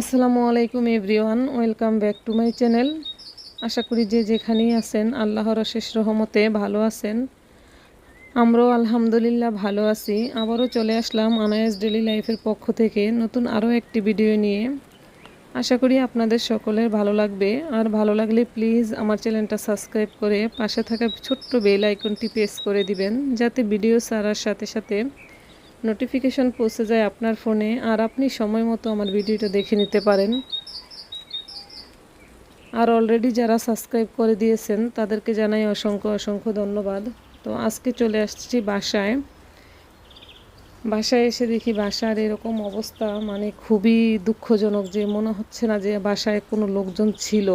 আসসালামু আলাইকুম everyone, welcome back to my channel. আশা করি যে যেখানেই আছেন, আল্লাহর অশেষ রহমতে ভালো আছেন। আমরাও আলহামদুলিল্লাহ ভালো আছি। আবারও চলে আসলাম আনায়াস ডেলি লাইফের পক্ষ থেকে নতুন আরও একটি ভিডিও নিয়ে। আশা করি আপনাদের সকলের ভালো লাগবে। আর ভালো লাগলে প্লিজ আমার চ্যানেলটা সাবস্ক্রাইব করে পাশে থাকা ছোট্ট বেল আইকনটি প্রেস করে দিবেন, যাতে ভিডিও ছাড়ার সাথে সাথে নোটিফিকেশন পৌঁছে যায় আপনার ফোনে, আর আপনি সময় মতো আমার ভিডিওটা দেখে নিতে পারেন। আর অলরেডি যারা সাবস্ক্রাইব করে দিয়েছেন, তাদেরকে জানাই অসংখ্য অসংখ্য ধন্যবাদ। তো আজকে চলে আসছি বাসায়। বাসায় এসে দেখি বাসার এরকম অবস্থা মানে খুবই দুঃখজনক যে মনে হচ্ছে না যে বাসায় কোনো লোকজন ছিল।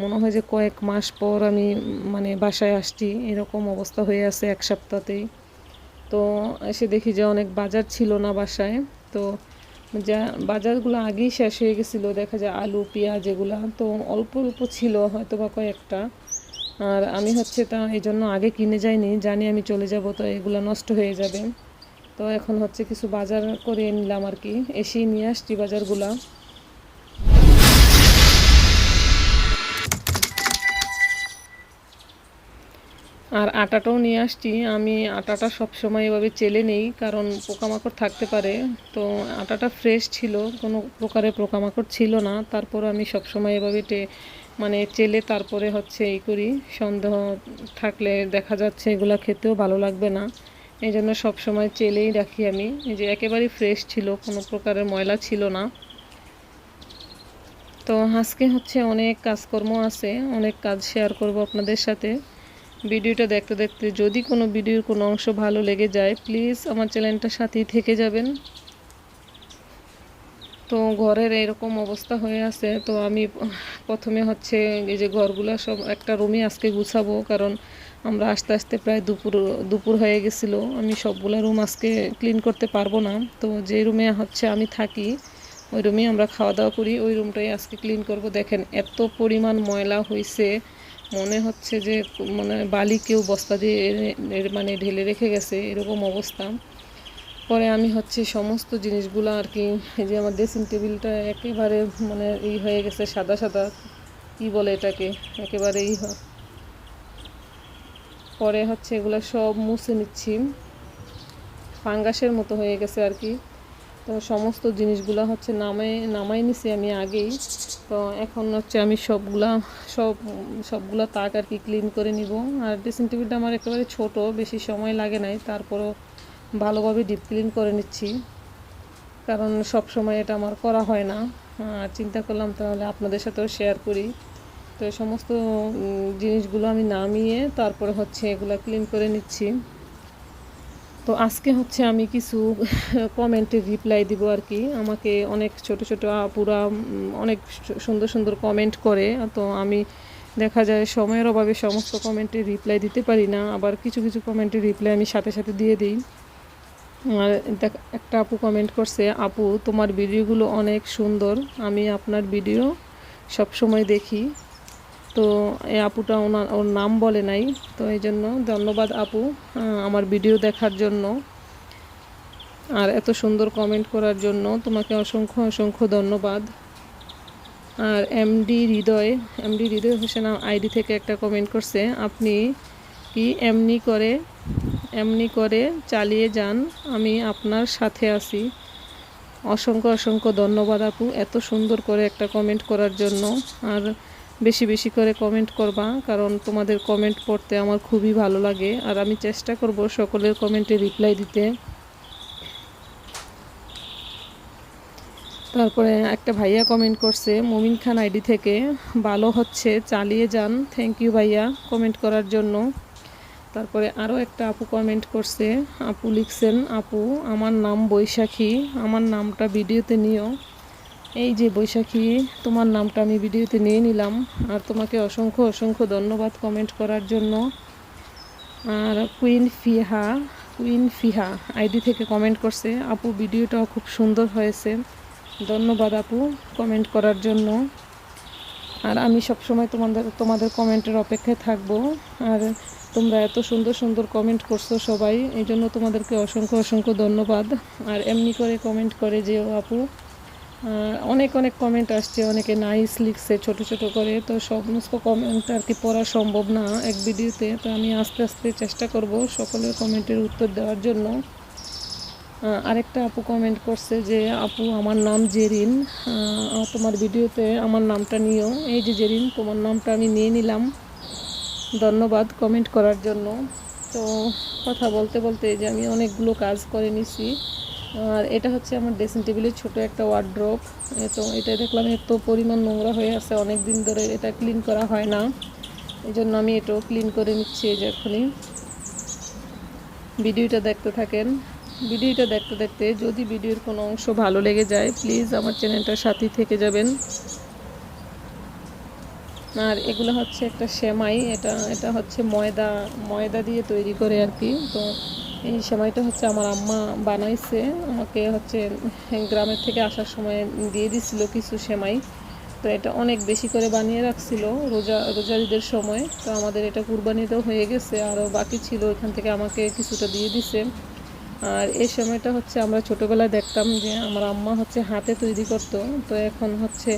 মনে হয় যে কয়েক মাস পর আমি মানে বাসায় আসছি, এরকম অবস্থা হয়ে আছে এক সপ্তাহতেই। তো এসে দেখি যে অনেক বাজার ছিল না বাসায়। তো যা, বাজারগুলো আগেই শেষ হয়ে গেছিল, দেখা যায় আলু, পেঁয়াজ এগুলা। তো অল্প অল্প ছিল হয়তো বা কয়েকটা। আর আমি হচ্ছে তা এই জন্য আগে কিনে যাইনি, জানি আমি চলে যাব, তো এগুলো নষ্ট হয়ে যাবে। তো এখন হচ্ছে কিছু বাজার করে নিলাম আর কি। এসেই নিয়ে আসছি বাজারগুলা। আর আটাটাও নিয়ে আসছি। আমি আটাটা সব সময় এভাবে চেলে নেই, কারণ পোকামাকড় থাকতে পারে। তো আটাটা ফ্রেশ ছিল, কোনো প্রকারের পোকামাকড় ছিল না। তারপর আমি সব সময় এভাবে টে মানে চেলে তারপরে হচ্ছে এই করি। সন্দেহ থাকলে দেখা যাচ্ছে এগুলো খেতেও ভালো লাগবে না। এই জন্য সবসময় চেলেই রাখি আমি। যে একেবারেই ফ্রেশ ছিল, কোনো প্রকারের ময়লা ছিল না। তো আজকে হচ্ছে অনেক কাজকর্ম আছে, অনেক কাজ শেয়ার করব আপনাদের সাথে। ভিডিওটা দেখতে দেখতে যদি কোনো ভিডিওর কোনো অংশ ভালো লেগে যায় প্লিজ আমার চ্যানেলটার সাথেই থেকে যাবেন। তো ঘরের এরকম অবস্থা হয়ে আছে, তো আমি প্রথমে হচ্ছে এই যে ঘরগুলো সব একটা রুমে আজকে গুছাবো, কারণ আমরা আস্তে আস্তে প্রায় দুপুর দুপুর হয়ে গেছিল। আমি সবগুলো রুম আজকে ক্লিন করতে পারব না। তো যে রুমে হচ্ছে আমি থাকি, ওই রুমে আমরা খাওয়া দাওয়া করি, ওই রুমটাই আজকে ক্লিন করব। দেখেন এত পরিমাণ ময়লা হয়েছে মনে হচ্ছে যে মানে বালি কেউ বস্তা দিয়ে মানে ঢেলে রেখে গেছে, এরকম অবস্থা। পরে আমি হচ্ছে সমস্ত জিনিসগুলো আর কি, এই যে আমার ড্রেসিং টেবিলটা একেবারে মানে ই হয়ে গেছে, সাদা সাদা, কী বলে এটাকে, একেবারে ই পরে হচ্ছে এগুলো সব মুছে নিচ্ছি। ফাঙ্গাসের মতো হয়ে গেছে আর কি। তো সমস্ত জিনিসগুলো হচ্ছে নামে নামাই নিছি আমি আগেই। তো এখন হচ্ছে আমি সবগুলা, সব, সবগুলা তাক আর কি ক্লিন করে নিব। আর ড্রেসিং টেবিলটা আমার একেবারে ছোট, বেশি সময় লাগে নাই। তারপরও ভালোভাবে ডিপ ক্লিন করে নিচ্ছি। কারণ সব সময় এটা আমার করা হয় না। আর চিন্তা করলাম তাহলে আপনাদের সাথেও শেয়ার করি। তো সমস্ত জিনিসগুলো আমি নামিয়ে তারপরে হচ্ছে এগুলো ক্লিন করে নিচ্ছি। তো আজকে হচ্ছে আমি কিছু কমেন্টে রিপ্লাই দিব আর কি। আমাকে অনেক ছোট ছোট আপুরা অনেক সুন্দর সুন্দর কমেন্ট করে। তো আমি দেখা যায় সময়ের অভাবে সমস্ত কমেন্টে রিপ্লাই দিতে পারি না। আবার কিছু কিছু কমেন্টে রিপ্লাই আমি সাথে সাথে দিয়ে দিই। আর দেখ, একটা আপু কমেন্ট করছে, আপু, তোমার ভিডিওগুলো অনেক সুন্দর। আমি আপনার ভিডিও সব সময় দেখি। তো এই আপুটা ওনার ওর নাম বলে নাই, তো এই জন্য ধন্যবাদ আপু আমার ভিডিও দেখার জন্য। আর এত সুন্দর কমেন্ট করার জন্য তোমাকে অসংখ্য অসংখ্য ধন্যবাদ। আর MD Hridoy MD Hridoy Hossain ID থেকে একটা কমেন্ট করছে, আপনি কি এমনি করে এমনি করে চালিয়ে যান, আমি আপনার সাথে আছি। অসংখ্য অসংখ্য ধন্যবাদ আপু, এত সুন্দর করে একটা কমেন্ট করার জন্য। আর বেশি বেশি করে কমেন্ট করবা, কারণ তোমাদের কমেন্ট পড়তে আমার খুবই ভালো লাগে। আর আমি চেষ্টা করব সকলের কমেন্টে রিপ্লাই দিতে। তারপরে একটা ভাইয়া কমেন্ট করছে, মমিন খান আইডি থেকে ভালো হচ্ছে, চালিয়ে যান। থ্যাংক ইউ ভাইয়া কমেন্ট করার জন্য। তারপরে আরও একটা আপু কমেন্ট করছে, আপু লিখছেন, আপু, আমার নাম বৈশাখী। আমার নামটা ভিডিওতে নিও। এই যে বৈশাখী, তোমার নামটা আমি ভিডিওতে নিয়ে নিলাম। আর তোমাকে অসংখ্য অসংখ্য ধন্যবাদ কমেন্ট করার জন্য। আর Queen Fiha Queen Fiha ID থেকে কমেন্ট করছে, আপু, ভিডিওটাও খুব সুন্দর হয়েছে। ধন্যবাদ আপু কমেন্ট করার জন্য। আর আমি সবসময় তোমাদের তোমাদের কমেন্টের অপেক্ষায় থাকব। আর তোমরা এত সুন্দর সুন্দর কমেন্ট করছ সবাই এই জন্য তোমাদেরকে অসংখ্য অসংখ্য ধন্যবাদ। আর এমনি করে কমেন্ট করে যেও আপু। অনেক অনেক কমেন্ট আসছে, অনেকে নাইস লিখছে, ছোট ছোট করে। তো সমস্ত কমেন্ট আর কি পড়া সম্ভব না এক ভিডিওতে তো আমি আস্তে আস্তে চেষ্টা করব সকলের কমেন্টের উত্তর দেওয়ার জন্য। আরেকটা আপু কমেন্ট করছে যে, আপু, আমার নাম জেরিন। তোমার ভিডিওতে আমার নামটা নিও। এই যে জেরিন, তোমার নামটা আমি নিয়ে নিলাম। ধন্যবাদ কমেন্ট করার জন্য। তো কথা বলতে বলতে যে আমি অনেকগুলো কাজ করে নিছি। আর এটা হচ্ছে আমার ড্রেসিং টেবিলের ছোট একটা ওয়ার্ড্রপ তো এটা দেখলাম এত পরিমাণ নোংরা হয়ে আছে অনেক দিন ধরে এটা ক্লিন করা হয় না। এই জন্য আমি এটাও ক্লিন করে নিচ্ছি এই যে এখনই। ভিডিওটা দেখতে থাকেন। ভিডিওটা দেখতে দেখতে যদি ভিডিওর কোনো অংশ ভালো লেগে যায় প্লিজ আমার চ্যানেলটার সাথেই থেকে যাবেন। আর এগুলো হচ্ছে একটা সেমাই, এটা এটা হচ্ছে ময়দা ময়দা দিয়ে তৈরি করে আর কি। তো এই সেমাইটা হচ্ছে আমার আম্মা বানাইছে। আমাকে হচ্ছে গ্রামের থেকে আসার সময় দিয়ে দিছিল কিছু সেমাই। তো এটা অনেক বেশি করে বানিয়ে রাখছিল রোজা, রোজার ঈদের সময়। তো আমাদের এটা কুরবানিতেও হয়ে গেছে। আরও বাকি ছিল, এখান থেকে আমাকে কিছুটা দিয়ে দিছে। আর এই সময়টা হচ্ছে আমরা ছোটোবেলায় দেখতাম যে আমার আম্মা হচ্ছে হাতে তৈরি করতো। তো এখন হচ্ছে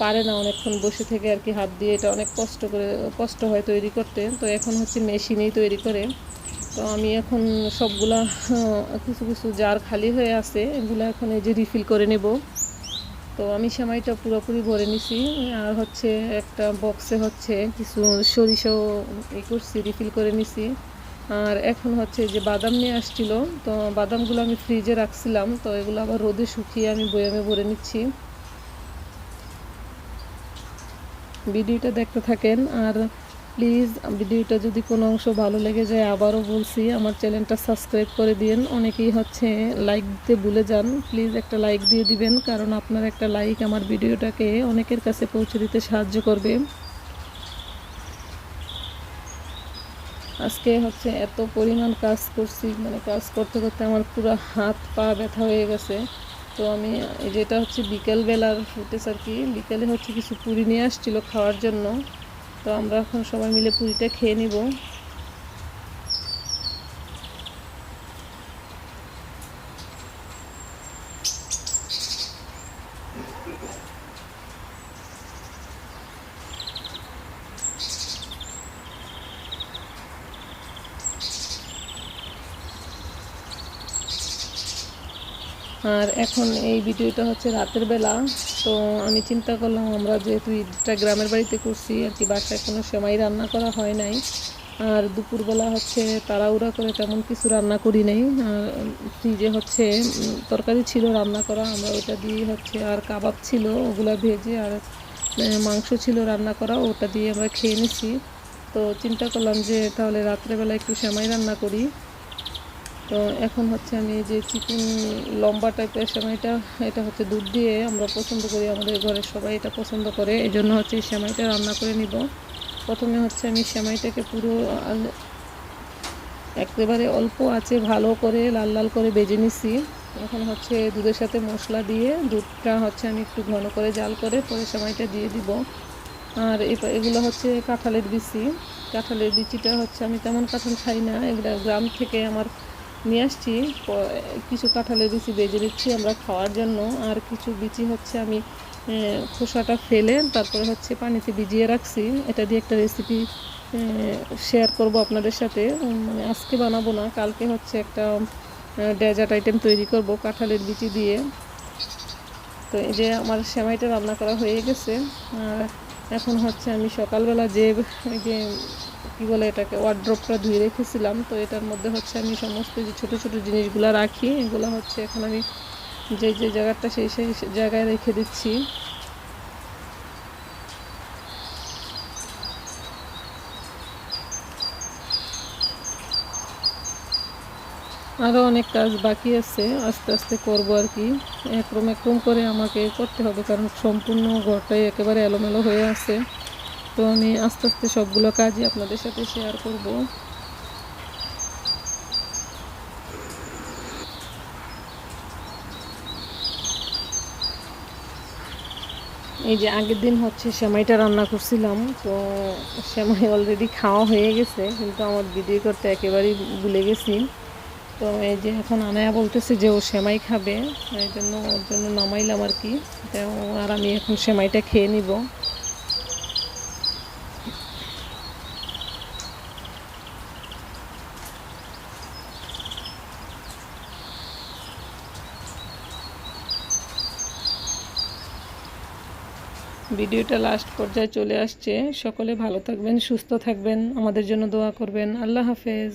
পারে না অনেকক্ষণ বসে থেকে আর কি হাত দিয়ে এটা অনেক কষ্ট করে, কষ্ট হয় তৈরি করতে। তো এখন হচ্ছে মেশিনেই তৈরি করে। তো আমি এখন সবগুলা কিছু কিছু জার খালি হয়ে আছে, এগুলো এখন এই যে রিফিল করে নেব। তো আমি সেমাইটা পুরোপুরি ভরে নিছি, আর হচ্ছে একটা বক্সে হচ্ছে কিছু সরিষাও ই করছি রিফিল করে নিছি। আর এখন হচ্ছে যে বাদাম নিয়ে আসছিল, তো বাদামগুলো আমি ফ্রিজে রাখছিলাম, তো এগুলো আবার রোদে শুকিয়ে আমি বয়ামে ভরে নিচ্ছি। ভিডিওটা দেখতে থাকেন, আর প্লিজ ভিডিওটা যদি কোনো অংশ ভালো লেগে যায় আবারও বলছি, আমার চ্যানেলটা সাবস্ক্রাইব করে দিন অনেকেই হচ্ছে লাইক দিতে ভুলে যান। প্লিজ একটা লাইক দিয়ে দিবেন, কারণ আপনার একটা লাইক আমার ভিডিওটাকে অনেকের কাছে পৌঁছে দিতে সাহায্য করবে। আজকে হচ্ছে এত পরিমাণ কাজ করছি মানে কাজ করতে করতে আমার পুরো হাত পা ব্যথা হয়ে গেছে। তো আমি যেটা হচ্ছে বিকেলবেলার ফুটেজ আর কি, বিকেলে হচ্ছে কিছু পুরি নিয়ে আসছিল খাওয়ার জন্য। তো আমরা এখন সবাই মিলে পুরিটা খেয়ে নিব। আর এখন এই ভিডিওটা হচ্ছে রাতের বেলা। তো আমি চিন্তা করলাম আমরা যেহেতু ঈদটা গ্রামের বাড়িতে করছি, আর কি বাসায় কোনো সেমাই রান্না করা হয় নাই। আর দুপুরবেলা হচ্ছে তাড়াহুড়া করে তেমন কিছু রান্না করি নাই। আর ফ্রিজে হচ্ছে তরকারি ছিল, রান্না করা। আমরা ওটা দিয়ে হচ্ছে আর কাবাব ছিল, ওগুলো ভেজে আর মাংস ছিল রান্না করা, ওটা দিয়ে আমরা খেয়ে নিছি। তো চিন্তা করলাম যে তাহলে রাত্রেবেলা একটু সেমাই রান্না করি। তো এখন হচ্ছে আমি যে চিকেন লম্বা টাইপের সেমাইটা এটা হচ্ছে দুধ দিয়ে আমরা পছন্দ করি, আমাদের ঘরের সবাই এটা পছন্দ করে, এই জন্য হচ্ছে এই সেমাইটা রান্না করে নিব। প্রথমে হচ্ছে আমি সেমাইটাকে পুরো একেবারে অল্প আছে ভালো করে লাল লাল করে বেজে নিছি। এখন হচ্ছে দুধের সাথে মশলা দিয়ে দুধটা হচ্ছে আমি একটু ঘন করে জাল করে পরে সেমাইটা দিয়ে দিব। আর এগুলো হচ্ছে কাঁঠালের বিচি। কাঁঠালের বিচিটা হচ্ছে আমি তেমন কাঁঠাল খাই না, এগুলো গ্রাম থেকে আমার নিয়ে আসছি। কিছু কাঁঠালের বিচি বেজে নিচ্ছি আমরা খাওয়ার জন্য। আর কিছু বিচি হচ্ছে আমি খোসাটা ফেলে তারপরে হচ্ছে পানিতে ভিজিয়ে রাখছি। এটা দিয়ে একটা রেসিপি শেয়ার করব আপনাদের সাথে। মানে আজকে বানাবো না, কালকে হচ্ছে একটা ডেজার্ট আইটেম তৈরি করব কাঁঠালের বিচি দিয়ে। তো এই যে আমার সেমাইটা রান্না করা হয়ে গেছে। আর এখন হচ্ছে আমি সকালবেলা যে যে কী বলে এটাকে ওয়ার্ড্রপটা ধুয়ে রেখেছিলাম। তো এটার মধ্যে হচ্ছে আমি সমস্ত যে ছোটো ছোটো জিনিসগুলো রাখি, এগুলো হচ্ছে এখন আমি যে যে জায়গাটা সেই সেই জায়গায় রেখে দিচ্ছি। আরও অনেক কাজ বাকি আছে, আস্তে আস্তে করব আর কি। একরম একরম করে আমাকে করতে হবে, কারণ সম্পূর্ণ ঘরটাই একেবারে এলোমেলো হয়ে আছে। তো আমি আস্তে আস্তে সবগুলো কাজই আপনাদের সাথে শেয়ার করব। এই যে আগের দিন হচ্ছে সেমাইটা রান্না করছিলাম, তো সেমাই অলরেডি খাওয়া হয়ে গেছে, কিন্তু আমার ভিডিও করতে একেবারেই ভুলে গেছি। তো এই যে এখন আনায়া বলতেছে যে ও সেমাই খাবে, এই জন্য ওর জন্য নামাইলাম আর কি। তো আর আমি এখন সেমাইটা খেয়ে নিব। ভিডিওটা লাস্ট পর্যায়ে চলে আসছে। সকলে ভালো থাকবেন, সুস্থ থাকবেন। আমাদের জন্য দোয়া করবেন। আল্লাহ হাফেজ।